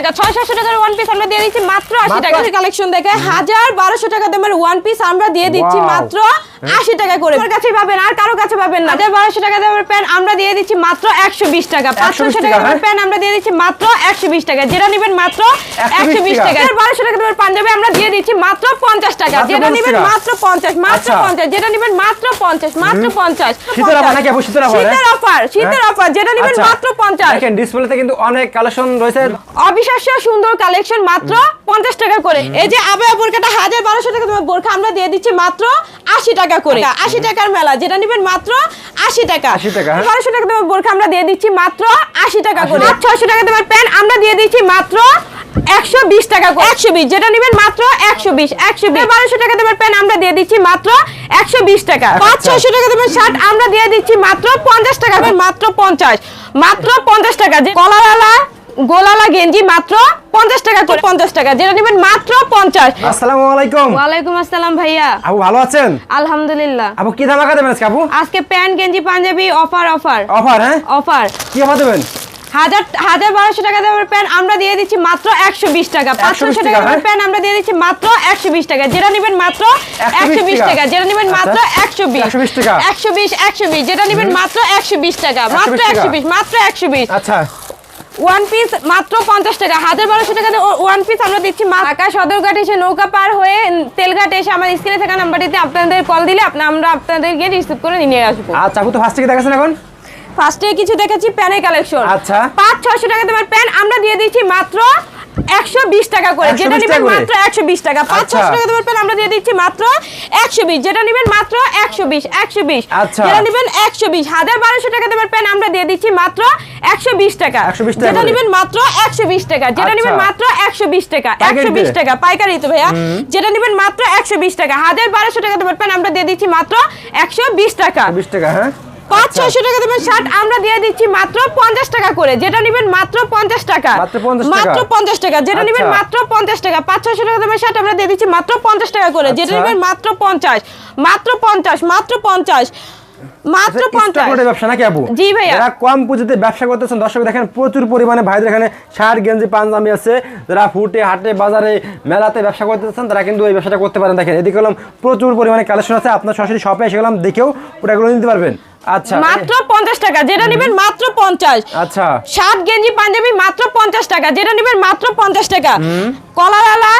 টাকা ছয় সাতশো টাকার ওয়ান পিস আমরা দিয়ে দিচ্ছি মাত্র আশি টাকা কালেকশন দেখে হাজার বারোশো টাকা দামের ওয়ান পিস আমরা দিয়ে দিচ্ছি মাত্র আশি টাকা করে। আমার কাছে পাবেন আর কারও কাছে পাবেন না। হাজার বারোশো টাকা দামের প্যান্ট আমরা দিয়ে দিচ্ছি মাত্র একশো বিশ টাকা। পাঁচশো টাকা দামের হ্যাঁ? প্যান্ট আমরা দিয়ে দিচ্ছি মাত্র একশো বিশ টাকা। যেটা নেবেন মাত্র একশো বিশ টাকা। বারোশো টাকা দামের পাঞ্জাবি আমরা দিয়ে দিচ্ছি মাত্র পঞ্চাশ টাকা। যেটা নেবেন মাত্র পঞ্চাশ মাত্র আচ্ছা। পঞ্চাশ। যেটা নেবেন মাত্র পঞ্চাশ মাত্র পঞ্চাশ। শীতের হ্যাঁ? অফার শীতের অফার যেটা নেবেন আচ্ছা। মাত্র পঞ্চাশ। ডিসপ্লেতে কিন্তু অনেক কালেকশন রয়েছে। অবিশ্বাস্য সুন্দর কালেকশন মাত্র পঞ্চাশ টাকা করে। এই যে আবায়া বোরকাটা হাজার বারোশো টাকা তোমার বোরখা আমরা দিয়ে দিচ্ছি মাত্র আশি টাকা করে। আশি টাকার মেলা যেটা নেবেন মাত্র আশি টাকা। 80 টাকা, হ্যাঁ? বারোশো টাকা তোমার বোরখা আমরা দিয়ে দিচ্ছি মাত্র আশি টাকা করে। ছয়শো টাকা তোমার প্যান্ট আমরা দিয়ে দিচ্ছি মাত্র একশো বিশ টাকা করে। একশো বিশ যেটা নেবেন মাত্র একশো বিশ একশো বিশ। বারোশো টাকা তোমার প্যান্ট আমরা দিয়ে দিচ্ছি মাত্র একশো বিশ টাকা। পাঁচ আচ্ছা। ছয়শো টাকা তোমার শার্ট আমরা দিয়ে দিচ্ছি মাত্র পঞ্চাশ টাকা মাত্র পঞ্চাশ। মাত্র পঞ্চাশ টাকা যে গোলালা গেঞ্জি মাত্র পঞ্চাশ টাকা করে। পঞ্চাশ টাকা যেটা নেবেন মাত্র পঞ্চাশ। আসসালামু আলাইকুম। ওয়ালাইকুম আসসালাম ভাইয়া। আপু ভালো আছেন? আলহামদুলিল্লাহ। আপু কি ধামাকা দেবেন আজকে আপু? আজকে প্যান্ট গেঞ্জি পাঞ্জাবি অফার অফার। অফার হ্যাঁ? অফার। কি অফার দেবেন? হাজার হাজার বারোশো টাকা দামের প্যান্ট আমরা দিয়ে দিচ্ছি মাত্র একশো বিশ টাকা। পাঁচশো টাকা টাকা, দামের হ্যাঁ? প্যান্ট আমরা দিয়ে দিচ্ছি মাত্র একশো বিশ টাকা। যেটা নেবেন মাত্র একশো বিশ টাকা। যেটা নেবেন মাত্র আচ্ছা। একশো বিশ। একশো বিশ একশো বিশ যেটা নেবেন মাত্র একশো বিশ টাকা। মাত্র একশো বিশ মাত্র একশো বিশ। আচ্ছা। ওয়ান পিস মাত্র পঞ্চাশ টাকা। হাজার বারোশো টাকা ওয়ান পিস আমরা দিচ্ছি ঢাকা সদরঘাট এসে নৌকা পার হয়ে তেলঘাট এসে আমার স্ক্রিনে থাকা নাম্বারটিতে আপনাদের কল দিলে আমরা আমরা আপনাদেরকে রিসিভ করে নিয়ে আসব। আচ্ছা আপু তো ফার্স্ট থেকে দেখাচ্ছেন এখন? ফার্স্টে কিছু দেখেছি প্যানের কালেকশন আচ্ছা। পাঁচ ছশো টাকা তোমার প্যান আমরা দিয়ে দিচ্ছি মাত্র একশো বিশ টাকা করে যেটা নেবেন মাত্র একশো বিশ টাকা পাঁচ আচ্ছা। ছয়শো টাকা তোমার প্যান আমরা দিয়ে দিচ্ছি মাত্র একশো বিশ যেটা নেবেন মাত্র একশো বিশ একশো বিশ আচ্ছা। যেটা নেবেন একশো বিশ হাজার বারোশো টাকা তোমার প্যান আমরা দিয়ে দিচ্ছি মাত্র একশো বিশ টাকা 120 টাকা যেটা নেবেন মাত্র একশো বিশ টাকা যেটা নেবেন আচ্ছা। মাত্র একশো বিশ টাকা একশো পাইকারিতে? বিশ টাকা পাইকারি তো ভাইয়া যেটা নেবেন মাত্র একশো বিশ টাকা হাজার বারোশো টাকা তোমার প্যান আমরা দিয়ে দিচ্ছি মাত্র একশো বিশ টাকা বিশ টাকা হ্যাঁ পাঁচ ছয়শো টাকা দেবেন শার্ট আমরা দিয়ে দিচ্ছি মাত্র পঞ্চাশ টাকা করে। যেটা নেবেন মাত্র পঞ্চাশ টাকা। মাত্র 50 পঞ্চাশ টাকা। যেটা নেবেন আচ্ছা। মাত্র পঞ্চাশ টাকা। পাঁচ ছয়শো টাকা দেবেন শার্ট আমরা দিয়ে দিচ্ছি মাত্র পঞ্চাশ টাকা করে। যেটা আচ্ছা। নেবেন মাত্র পঞ্চাশ। মাত্র পঞ্চাশ মাত্র পঞ্চাশ। মাত্র আচ্ছা, পঞ্চাশ। স্টক লটের ব্যবসা নাকি আপু? জি ভাইয়া। যারা কম পুঁজিতে ব্যবসা করতেছেন দর্শক দেখেন প্রচুর পরিমাণে ভাইদের এখানে শার্ট গেঞ্জি পাঞ্জাবি আছে। যারা ফুটে হাটে বাজারে মেলাতে ব্যবসা করতেছেন তারা কিন্তু এই ব্যবসাটা করতে পারেন। দেখেন এদিকে হলাম প্রচুর পরিমাণে কালেকশন আছে। আপনার সরাসরি শপে এসে গেলাম দেখেও ওটাগুলো নিতে পারবেন। আচ্ছা মাত্র পঞ্চাশ টাকা যেটা নেবেন মাত্র পঞ্চাশ। আচ্ছা। শার্ট গেঞ্জি পাঞ্জাবি মাত্র পঞ্চাশ টাকা যেটা নেবেন মাত্র পঞ্চাশ টাকা। কলারালা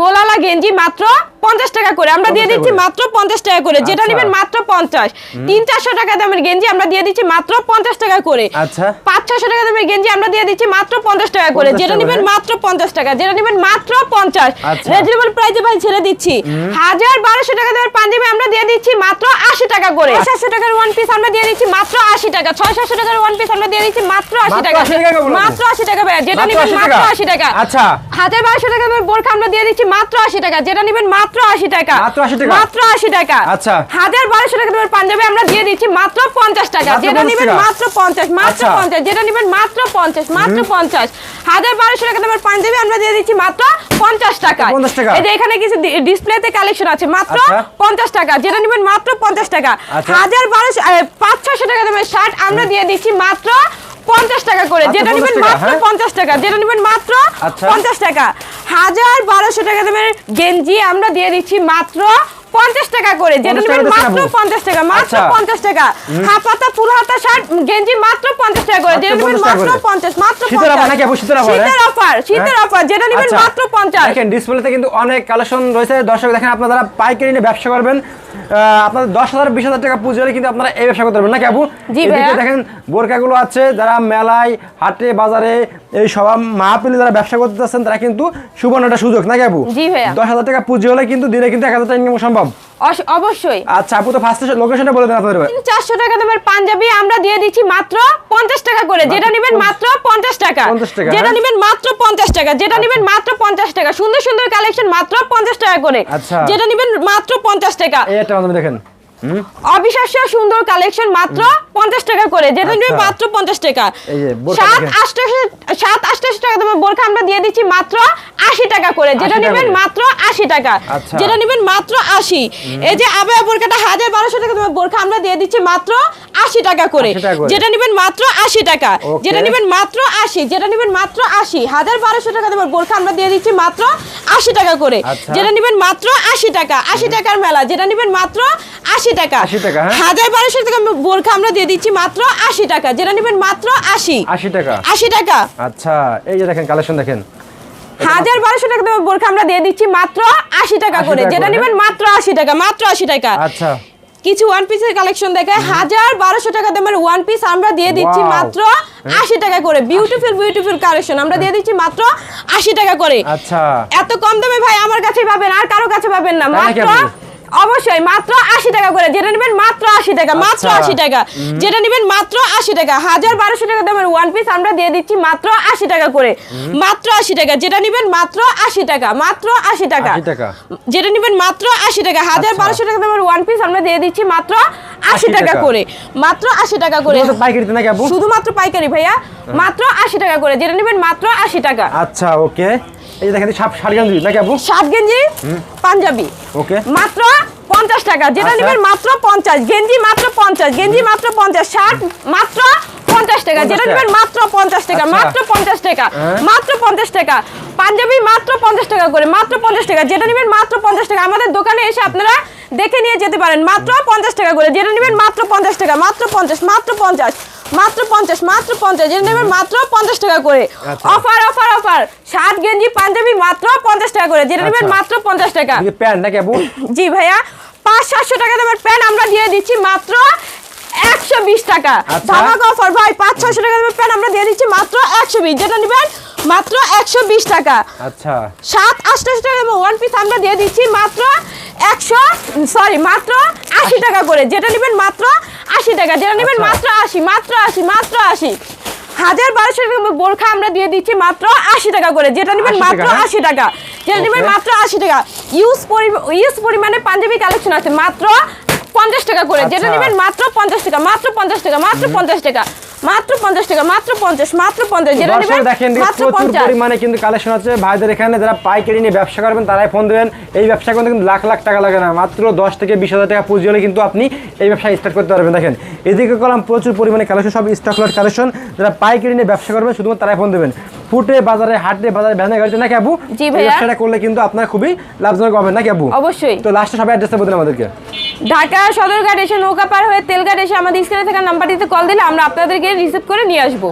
গোলালা গেঞ্জি মাত্র পঞ্চাশ টাকা করে। আমরা দিয়ে দিচ্ছি মাত্র পঞ্চাশ টাকা করে। যেটা আচ্ছা। নেবেন মাত্র পঞ্চাশ। তিন চারশো টাকা দামের গেঞ্জি আমরা দিয়ে দিচ্ছি মাত্র পঞ্চাশ টাকা করে। আচ্ছা। পাঁচ ছশো টাকা দামের গেঞ্জি আমরা দিয়ে দিচ্ছি মাত্র পঞ্চাশ টাকা করে। যেটা নেবেন মাত্র পঞ্চাশ টাকা। যেটা নেবেন মাত্র পঞ্চাশ। আচ্ছা। রিজনেবল প্রাইসে ভাই ছেড়ে দিচ্ছি। হাজার বারোশো টাকা দামের পাঞ্জাবি আমরা দিয়ে দিচ্ছি মাত্র আশি টাকা করে। সাতশো টাকার ওয়ান পিস আমরা দিয়ে দিচ্ছি মাত্র আশি টাকা। ছয় সাতশো টাকার ওয়ান পিস আমরা দিয়ে দিচ্ছি মাত্র আশি টাকা। 80 টাকা বলো। মাত্র আশি টাকা ভাইয়া। যেটা নেবেন মাত্র আশি টাকা। আচ্ছা। হাজার বারোশো টাকা বোরখা আমরা দিয়ে দিচ্ছি মাত্র আশি টাকা যেটা নেবেন মাত্র আশি টাকা মাত্র 80 টাকা? মাত্র আশি টাকা আচ্ছা। হাজার বারোশো টাকা দামের পাঞ্জাবি আমরা দিয়ে দিচ্ছি মাত্র পঞ্চাশ টাকা যেটা 50 নেবেন মাত্র পঞ্চাশ মাত্র আচ্ছা। পঞ্চাশ যেটা নেবেন মাত্র পঞ্চাশ মাত্র পঞ্চাশ হাজার বারোশো টাকা দামের পাঞ্জাবি আমরা দিয়ে দিচ্ছি মাত্র পঞ্চাশ টাকা 50 টাকা? এই যে এখানে কিছু ডিসপ্লেতে কালেকশন আছে মাত্র আচ্ছা। পঞ্চাশ টাকা যেটা নেবেন মাত্র পঞ্চাশ টাকা আচ্ছা। হাজার বারোশো পাঁচ ছশো টাকা দামের শার্ট আমরা দিয়ে দিচ্ছি মাত্র পঞ্চাশ টাকা করে যেটা 50 নেবেন মাত্র হ্যাঁ? পঞ্চাশ টাকা যেটা নেবেন মাত্র আচ্ছা। পঞ্চাশ টাকা হাজার বারোশো টাকা দামের গেঞ্জি আমরা দিয়ে দিচ্ছি মাত্র পঞ্চাশ টাকা করে যেটা নেবেন মাত্র আপু? পঞ্চাশ টাকা মাত্র আচ্ছা। পঞ্চাশ টাকা হাফ হাতা ফুল হাতা শার্ট গেঞ্জি মাত্র পঞ্চাশ টাকা করে মাত্র যেটা নেবেন 50 মাত্র করে। পঞ্চাশ মাত্র শীতের offer নাকি আপু? শীতের হ্যাঁ? শীতের অফার শীতের হ্যাঁ? অফার যেটা নেবেন আচ্ছা। মাত্র পঞ্চাশ দেখেন ডিসপ্লেতে কিন্তু অনেক কালেকশন রয়েছে দর্শক দেখেন আপনারা পাইকারি নিয়ে ব্যবসা করবেন আপনাদের দশ হাজার বিশ হাজার টাকা পুঁজি হলে কিন্তু আপনারা এই ব্যবসা করতে পারবেন আপু এদিকে দেখেন বোরকাগুলো আছে যারা মেলায় হাটে বাজারে এই সব মাহপিলে যারা ব্যবসা করতে চাচ্ছেন তারা কিন্তু সুবর্ণ একটা সুযোগ নাকি আপু জি ভাইয়া। দশ হাজার টাকা পুঁজি হলে কিন্তু দিনে কিন্তু এক হাজার টাকা ইনকাম সম্ভব অবশ্যই। আচ্ছা আপু তো ফার্স্ট লোকেশনটা বলে দেন আপনাদের। তিন চারশো টাকা দামের পাঞ্জাবি আমরা দিয়ে দিচ্ছি মাত্র পঞ্চাশ টাকা করে। যেটা নেবেন মাত্র পঞ্চাশ টাকা। 50 টাকা, যেটা হ্যাঁ? নেবেন মাত্র পঞ্চাশ টাকা। যেটা নেবেন মাত্র পঞ্চাশ টাকা। সুন্দর সুন্দর কালেকশন মাত্র পঞ্চাশ টাকা করে। আচ্ছা। যেটা নেবেন মাত্র পঞ্চাশ টাকা। এটা একটা দেখেন। অবিশ্বাস্য সুন্দর কালেকশন মাত্র পঞ্চাশ টাকা করে। যেটা নেবেন আচ্ছা। মাত্র পঞ্চাশ টাকা। এই যে বোরকা সাত দেখেন। আটশো সাত আটশো টাকা দামের বোরখা আমরা দিয়ে দিচ্ছি মাত্র আশি টাকা করে। যেটা 80 নেবেন মাত্র আশি টাকা। আচ্ছা। যেটা নেবেন মাত্র আশি। এই যে আবায়া বোরখাটা হাজার বারোশো টাকা তোমার বোরখা আমরা দিয়ে দিচ্ছি মাত্র আশি টাকা করে। 80 টাকা করে। যেটা নেবেন মাত্র আশি টাকা। যেটা নেবেন মাত্র আশি। যেটা নেবেন মাত্র আশি। হাজার বারোশো টাকা তোমার বোরখা আমরা দিয়ে দিচ্ছি মাত্র আশি টাকা করে। আচ্ছা। যেটা নেবেন মাত্র আশি টাকা। আশি টাকার মেলা। যেটা নেবেন মাত্র আশি টাকা। 80 টাকা, হ্যাঁ? হাজার বারোশো টাকা বোরখা আমরা দিয়ে দিচ্ছি মাত্র আশি টাকা। যেটা নেবেন মাত্র আশি। আশি টাকা? আশি টাকা। আচ্ছা এই যে দেখেন কালেকশন দেখেন। হাজার বারোশো টাকা দামের বোরখা আমরা দিয়ে দিচ্ছি মাত্র আশি টাকা করে। যেটা নেবেন মাত্র আশি টাকা মাত্র আশি টাকা। আচ্ছা। কিছু ওয়ান পিসের কালেকশন দেখে হাজার বারোশো টাকা দামের ওয়ান পিস আমরা দিয়ে দিচ্ছি মাত্র আশি টাকা করে। বিউটিফুল বিউটিফুল কালেকশন আমরা দিয়ে দিচ্ছি মাত্র আশি টাকা করে। আচ্ছা। এত কম দামে ভাই আমার কাছে পাবেন আর কারও কাছে পাবেন না। মাত্র? অবশ্যই মাত্র আশি টাকা করে যেটা নেবেন মাত্র আশি টাকা মাত্র আচ্ছা। আশি টাকা যেটা নেবেন মাত্র আশি টাকা হাজার বারোশো টাকা দামের ওয়ান পিস আমরা দিয়ে দিচ্ছি মাত্র আশি টাকা করে মাত্র আশি টাকা যেটা নেবেন মাত্র আশি টাকা মাত্র আশি টাকা যেটা নেবেন মাত্র আশি টাকা হাজার আচ্ছা। বারোশো টাকা দামের ওয়ান পিস আমরা দিয়ে দিচ্ছি মাত্র আশি টাকা। করে মাত্র আশি টাকা করে শুধুমাত্র পাইকারি ভাইয়া মাত্র আশি টাকা করে যেটা নেবেন মাত্র আশি টাকা আচ্ছা ওকে এই দেখেন সাপ গাঞ্জি নাকি আপু শার্ট গেঞ্জি পাঞ্জাবি ওকে মাত্র পঞ্চাশ টাকা যেটা আচ্ছা। নেবেন মাত্র পঞ্চাশ গেঞ্জি মাত্র পঞ্চাশ গেঞ্জি মাত্র পঞ্চাশ শার্ট মাত্র পঞ্চাশ টাকা যেটা নেবেন মাত্র পঞ্চাশ টাকা আচ্ছা। মাত্র পঞ্চাশ টাকা হ্যাঁ। মাত্র পঞ্চাশ টাকা পাঞ্জাবি মাত্র পঞ্চাশ টাকা করে মাত্র পঞ্চাশ টাকা যেটা নেবেন মাত্র পঞ্চাশ টাকা আমাদের দোকানে এসে আপনারা দেখে নিয়ে যেতে পারেন মাত্র পঞ্চাশ টাকা করে যেটা নেবেন মাত্র পঞ্চাশ টাকা মাত্র পঞ্চাশ মাত্র পঞ্চাশ মাত্র পঞ্চাশ মাত্র পঞ্চাশ। যেটা নেবেন মাত্র পঞ্চাশ টাকা করে। অফার অফার অফার শার্ট গেঞ্জি পাঞ্জাবি মাত্র পঞ্চাশ টাকা করে। যেটা নেবেন আচ্ছা। মাত্র পঞ্চাশ টাকা। প্যান্ট নাকি জি ভাইয়া পাঁচ সাতশো টাকা দামের প্যান্ট আমরা দিয়ে দিচ্ছি মাত্র একশো বিশ টাকা। আচ্ছা। ধামাক অফার ভাই পাঁচ ছশো টাকা দামের প্যান্ট আমরা দিয়ে দিচ্ছি মাত্র একশো বিশ। যেটা নেবেন মাত্র একশো বিশ টাকা। আচ্ছা। সাত আটশো টাকা দামের ওয়ান পিস আমরা দিয়ে দিচ্ছি মাত্র একশো সরি মাত্র আশি। টাকা করে। যেটা নেবেন মাত্র আশি টাকা যেটা নেবেন আচ্ছা। মাত্র আশি মাত্র আশি মাত্র আশি। হাজার বারোশো বোরখা আমরা দিয়ে দিচ্ছি মাত্র আশি টাকা করে যেটা নেবেন মাত্র হ্যাঁ? আশি টাকা। যেটা নেবেন মাত্র আশি টাকা। ইউজ ইউজ পরিমাণে পাঞ্জাবি কালেকশন আছে মাত্র পঞ্চাশ টাকা করে। যেটা আচ্ছা। নেবেন মাত্র পঞ্চাশ টাকা মাত্র পঞ্চাশ টাকা মাত্র পঞ্চাশ টাকা। মাত্র পঞ্চাশ টাকা মাত্র পঞ্চাশ মাত্র পঞ্চাশ যেটা নেবেন দেখেন প্রচুর পরিমাণে কিন্তু কালেকশন আছে। ভাইদের এখানে যারা পাইকারি নিয়ে ব্যবসা করবেন তারাই ফোন দেবেন। এই ব্যবসা করতে কিন্তু লাখ লাখ টাকা লাগে না। মাত্র দশ থেকে বিশ হাজার টাকা পুঁজি হলে কিন্তু আপনি এই ব্যবসা স্টার্ট করতে পারবেন। দেখেন এদিকে কলাম প্রচুর পরিমাণে কালেকশন সব স্টক লট কালেকশন যারা পাইকারি নিয়ে ব্যবসা করবেন শুধুমাত্র তারাই ফোন দেবেন। ফুটে বাজারে হাটে বাজারে ভ্যানে গাড়িতে নাকি আবু? জি ভাইয়া। ব্যবসাটা করলে কিন্তু আপনার খুবই লাভজনক হবে নাকি আবু? অবশ্যই। তো লাস্টে সবাই অ্যাড্রেসটা বলুন আমাদেরকে। ঢাকা সদরঘাট এসে নৌকা পার হয়ে তেলঘাট এসে আমাদের স্ক্রিনে থাকা নাম্বারটিতে কল দিলে আমরা আপনাদেরকে রিসিভ করে নিয়ে আসব।